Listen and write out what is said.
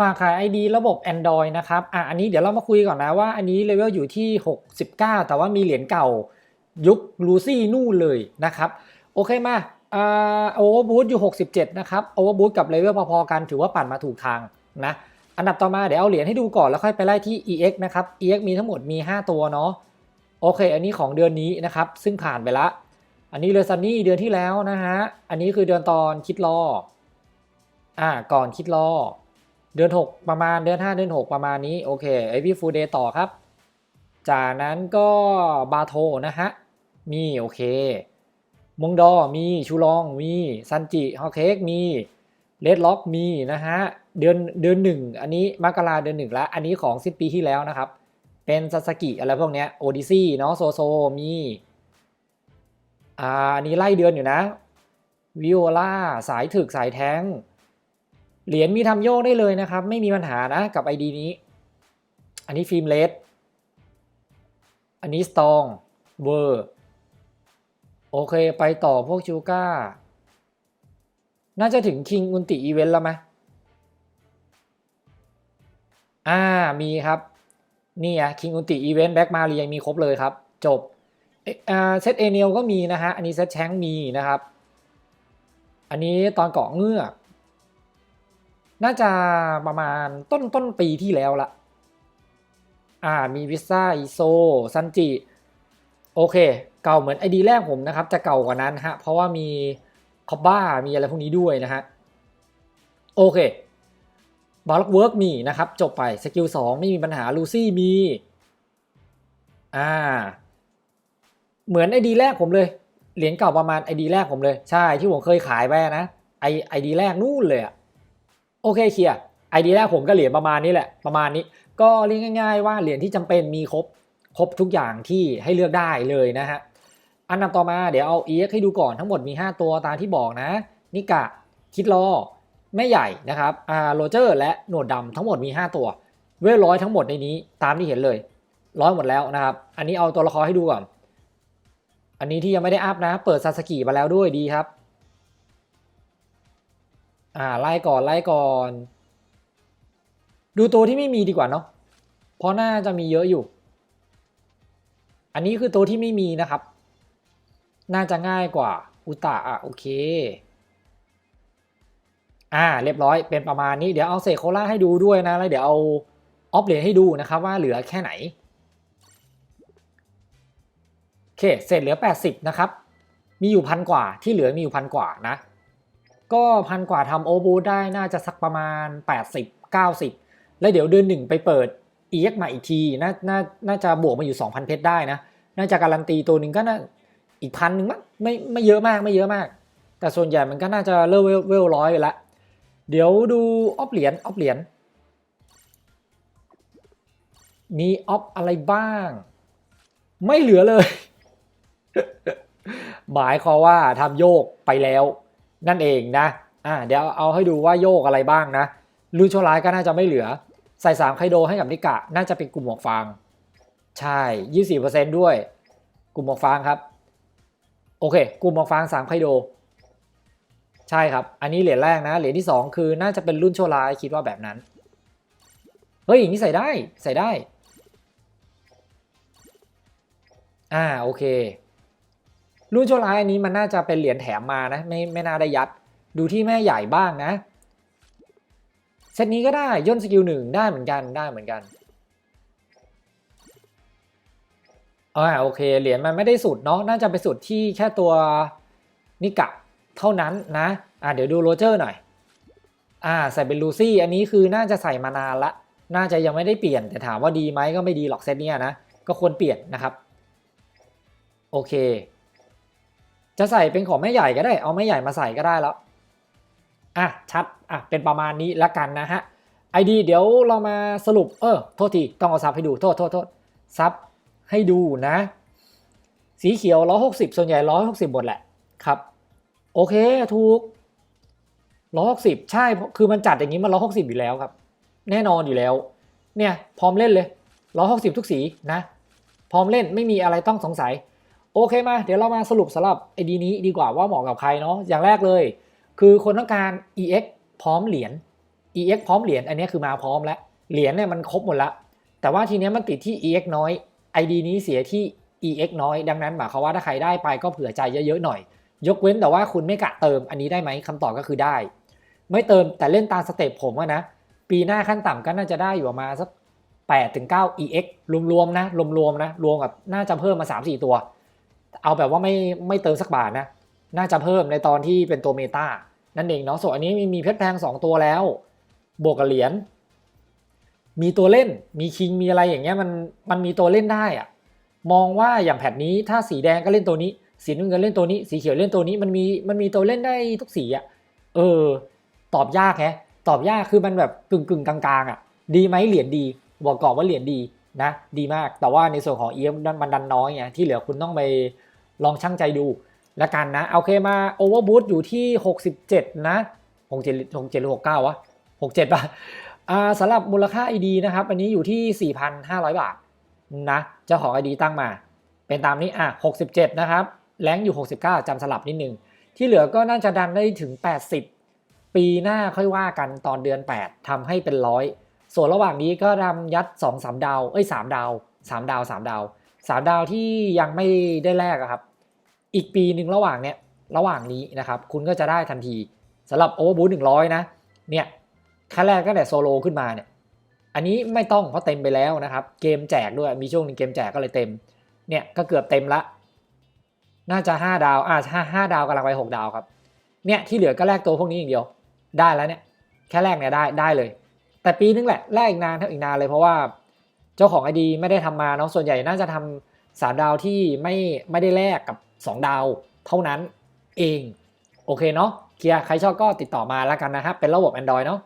ฝากขาย ID ระบบ Android นะครับอะอันนี้เดี๋ยวเรามาคุยก่อนนะว่าอันนี้เลเวลอยู่ที่ 69 แต่ว่ามีเหรียญเก่ายุคลูซี่นู่นเลยนะครับ โอเคมาอ่าโอเวอร์บูทอยู่ 67 นะครับโอเวอร์บูทกับเลเวลพอๆกันถือว่าปั่นมาถูกทางนะอันดับต่อมาเดี๋ยวเอาเหรียญให้ดูก่อนแล้วค่อยไปไล่ที่ EX นะครับ EX มีทั้งหมดมี 5 ตัวเนาะโอเค อันนี้ของเดือนนี้นะครับ ซึ่งผ่านไปละ อันนี้เลซันนี่เดือนที่แล้วนะฮะ อันนี้คือเดือนตอนคิดรออ่าก่อนคิดรอ เดือน 6 ประมาณเดือน 5 เดือน 6 ประมาณนี้ โอเคไอพี่ฟูเดย์ต่อครับ จากนั้นก็บาโทนะฮะ มีโอเคมงดอมีชูลองมีซันจิฮอเคกมีเลดล็อกมีนะฮะ เดือนเดือนหนึ่งอันนี้มกราเดือนหนึ่งแล้ว อันนี้ของสิ้นปีที่แล้วนะครับ เป็นซาสกิอะไรพวกเนี้ยโอดิซี่เนาะโซโซมีอ่าอันนี้ไล่เดือนอยู่นะวิโอลาสายถึกสายแท้ง เหรียญมีทำโยกได้เลยนะครับ ไม่มีปัญหานะกับ ID นี้ อันนี้ฟิล์มเลสอันนี้สตองเวอร์โอเคไปต่อพวกชูก้า น่าจะถึงคิงอุนติอีเวนต์แล้วไหมอ่ามีครับ นี่อะคิงอุนติอีเวนต์แบ็กมาเรียงมีครบเลยครับ จบเออเซตเอเนียลก็มีนะฮะ อันนี้เซตแชงมีนะครับ อันนี้ตอนเกาะเงือก น่าจะประมาณต้นต้นปีที่แล้วละอ่ามีวิซ่าอีโซซันจิโอเค เก่าเหมือนไอดีแรกผมนะครับ จะเก่ากว่านั้นฮะ เพราะว่ามีคอบบ้ามีอะไรพวกนี้ด้วยนะฮะ โอเคบาล็อกเวิร์กมีนะครับ จบไปสกิลสองไม่มีปัญหาลูซี่มีอ่าเหมือนไอดีแรกผมเลย เหรียญเก่าประมาณไอดีแรกผมเลย ใช่ที่ผมเคยขายไปนะไอไอดีแรกนู่นเลยอะ โอเคเคลียร์ไอเดียแรกผมก็เหรียญประมาณนี้แหละประมาณนี้ ก็เรียกง่าย ๆ ว่าเหรียญที่จำเป็นมีครบครบทุกอย่างที่ให้เลือกได้เลยนะฮะอันดับต่อมาเดี๋ยวเอา EX ให้ดูก่อนทั้งหมดมี 5 ตัวตามที่บอกนะ นิกะ คิดรอแม่ใหญ่นะครับอาโรเจอร์และหนวดดำทั้งหมดมี 5 ตัว เวลร้อยทั้งหมดในนี้ตามที่เห็นเลย ร้อยหมดแล้วนะครับ อันนี้เอาตัวละครให้ดูก่อน อันนี้ที่ยังไม่ได้อัพนะ เปิดซาสกิมาแล้วด้วยดีครับ อ่าไล่ก่อนไล่ก่อน ดูตัวที่ไม่มีดีกว่าเนาะเพราะน่าจะมีเยอะอยู่ อันนี้คือตัวที่ไม่มีนะครับ น่าจะง่ายกว่า อุตะอะโอเค อ่าเรียบร้อยเป็นประมาณนี้เดี๋ยวเอาเซโคล่าให้ดูด้วยนะ แล้วเดี๋ยวเอาออฟเหรียญให้ดูนะครับว่าเหลือแค่ไหนโอเคเสร็จเหลือ 80 นะครับ มีอยู่พันกว่าที่เหลือมีอยู่พันกว่านะ ก็พันกว่าทำโอบูได้น่าจะสักประมาณ 80 90 แล้วเดี๋ยวเดือนหนึ่งไปเปิด EX มาอีกทีน่าน่าน่าจะบวกมาอยู่ 2,000 เพชรได้นะ น่าจะการันตีตัวหนึ่งก็น่าอีกพันหนึ่งมั้งไม่ไม่เยอะมากไม่เยอะมาก แต่ส่วนใหญ่มันก็น่าจะเลเวลเวลร้อยไปละเดี๋ยวดูออฟเหรียญออฟเหรียญมีออฟอะไรบ้าง ไม่เหลือเลย หมายความว่าทำโยกไปแล้ว นั่นเองนะอ่าเดี๋ยวเอาให้ดูว่าโยกอะไรบ้างนะลูโชร้ายก็น่าจะไม่เหลือ ใส่สามไคโดให้กับนิกะ น่าจะเป็นกลุ่มหมวกฟาง ใช่ยี่สิบเปอร์เซนด้วย กลุ่มหมวกฟางครับ โอเค กลุ่มหมวกฟางสามไคโด ใช่ครับ อันนี้เหรียญแรกนะ เหรียญที่สองคือน่าจะเป็นรุ่นโชว์ร้ายคิดว่าแบบนั้น เฮ้ยอย่างนี้ใส่ได้ ใส่ได้ อ่า โอเค รุ่นโชว์ร้ายอันนี้มันน่าจะเป็นเหรียญแถมมานะไม่ไม่น่าได้ยัด ดูที่แม่ใหญ่บ้างนะเซตนี้ก็ได้ย่นสกิลหนึ่งได้เหมือนกันได้เหมือนกันอ่าโอเคเหรียญมันไม่ได้สุดเนาะน่าจะไปสุดที่แค่ตัวนิกะเท่านั้นนะอ่าเดี๋ยวดูโรเจอร์หน่อยอ่าใส่เป็นลูซี่อันนี้คือน่าจะใส่มานานละ น่าจะยังไม่ได้เปลี่ยนแต่ถามว่าดีไหมก็ไม่ดีหรอกเซตเนี้ยนะก็ควรเปลี่ยนนะครับ โอเค จะใส่เป็นของแม่ใหญ่ก็ได้ เอาแม่ใหญ่มาใส่ก็ได้แล้ว อะชัด อะเป็นประมาณนี้ละกันนะฮะ ID เดี๋ยวเรามาสรุป เออ โทษที ต้องเอาซับให้ดู โทษโทษโทษซับให้ดูนะ สีเขียว 160 ส่วนใหญ่ 160 หมดแหละ ครับ โอเค ถูก 160 ใช่ คือมันจัดอย่างนี้มัน 160 อยู่แล้วครับ แน่นอนอยู่แล้ว เนี่ย พร้อมเล่นเลย 160 ทุกสีนะ พร้อมเล่น ไม่มีอะไรต้องสงสัย โอเคมา เดี๋ยวเรามาสรุปสำหรับ ID นี้ดีกว่าว่าเหมาะกับใครเนาะอย่างแรกเลย คือคนต้องการ EX พร้อมเหรียญ EX พร้อมเหรียญอันนี้คือมาพร้อมแล้วเหรียญเนี่ยมันครบหมดล้วแต่ว่าทีเนี้ยมันติดที่ EX น้อย ID นี้เสียที่ EX น้อย ดังนั้นหมายความว่าถ้าใครได้ไปก็เผื่อใจเยอะๆหน่อย ยกเว้นแต่ว่าคุณไม่กะเติมอันนี้ได้ไหมคำตอบก็คือได้ ไม่เติมแต่เล่นตามสเต็ปผมอะนะ ปีหน้าขั้นต่ำก็น่าจะได้อยู่ประมาณสัก8ถึง9 EX รวมๆนะรวมๆนะรวมกับน่าจะเพิ่มมา 3-4 ตัว เอาแบบว่าไม่ไม่เติมสักบาทนะ น่าจะเพิ่มในตอนที่เป็นตัวเมตานั่นเองเนาะส่วนอันนี้มีเพชรแพง 2 ตัวแล้ว บวกกับเหรียญ มีตัวเล่น มีคิง มีอะไรอย่างเงี้ยมันมันมีตัวเล่นได้อะมองว่าอย่างแพทนี้ถ้าสีแดงก็เล่นตัวนี้ สีน้ำเงินเล่นตัวนี้ สีเขียวเล่นตัวนี้ มันมีมันมีตัวเล่นได้ทุกสีอะเออ ตอบยากแฮะ ตอบยากคือมันแบบกึ่งกึ่งกลางๆอะดีไหมเหรียญดี บอกก่อนว่าเหรียญดี นะดีมากแต่ว่าในส่วนของเอียมมันดันน้อยไงที่เหลือคุณต้องไปลองชั่งใจดูแล้วกันนะโอเคมาโอเวอร์บูทอยู่ที่ 67 นะ 67 67หรือ69 วะ 67 ป่ะอ่าสำหรับมูลค่า ID นะครับ อันนี้อยู่ที่ 4,500 บาทนะเจ้าของ ID ตั้งมา เป็นตามนี้อะ 67 นะครับ แรงอยู่ 69 จำสลับนิดนึง ที่เหลือก็น่าจะดันได้ถึง 80 ปีหน้าค่อยว่ากันตอนเดือน 8ทำให้เป็นร้อย ส่วนระหว่างนี้ก็ทำยัด 2 3 ดาว เอ้ย3ดาว 3 ดาว 3 ดาว 3 ดาวที่ยังไม่ได้แลกอะครับ อีกปีหนึ่งระหว่างเนี้ยระหว่างนี้นะครับ คุณก็จะได้ทันทีสำหรับโอเวอร์บูทหนึ่งร้อยนะ เนี่ยแค่แรกก็แต่โซโลขึ้นมาเนี่ย อันนี้ไม่ต้องเพราะเต็มไปแล้วนะครับ เกมแจกด้วยมีช่วงหนึ่งเกมแจกก็เลยเต็ม เนี่ยก็เกือบเต็มละ น่าจะ 5 ดาวอ่าห้าห้าดาวกำลังไป6ดาวครับ เนี่ยที่เหลือก็แลกตัวพวกนี้อย่างเดียว ได้แล้วเนี่ย แค่แลกเนี่ยได้ได้เลย แต่ปีนึงแหละแลกอีกนานเท่าอีกนานเลยเพราะว่าเจ้าของไอดีไม่ได้ทำมาเนาะส่วนใหญ่น่าจะทำสามดาวที่ไม่ไม่ได้แลกกับ 2 ดาวเท่านั้นเอง โอเคเนาะเคลียร์ใครชอบก็ติดต่อมาแล้วกันนะครับเป็นระบบ Android เนาะ